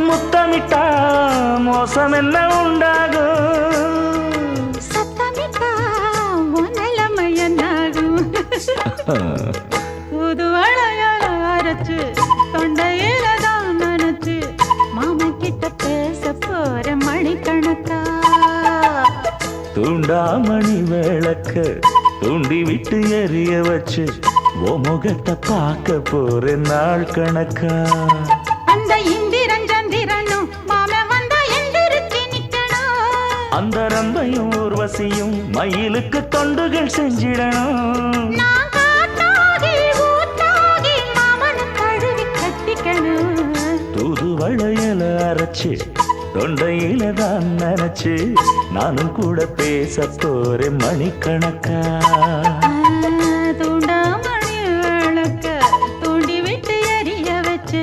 முத்தமிட்டா மோசம் என்ன உண்டாகும் சத்தமிட்டா உன்னலமை என்னாகும் புது அழையால அரைச்சு தொண்டையில தான் நினைச்சு மாமா கிட்ட பேச போற மணிக்கணக்கா தூண்டாமணி விளக்க தூண்டி விட்டு எரிய வச்சு ஓ முகத்தை பார்க்க போற நாள் கணக்கா அந்த ரந்தையும் ஊர்வசியும் மயிலுக்கு தொண்டுகள் செஞ்சிடணும். தூதுவளையில அரைச்சு தொண்டையில தான் நினைச்சு நானும் கூட பேச போறேன் மணிக்கணக்கா. தூண்டாமணி தூண்டி விட்டு எரிய வச்சு